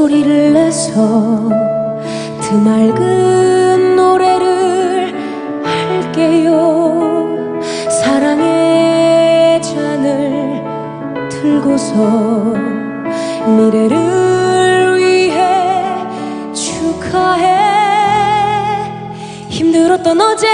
소리를 내서 그 드맑은 노래를 할게요. 사랑의 잔을 들고서 미래를 위해 축하해. 힘들었던 어제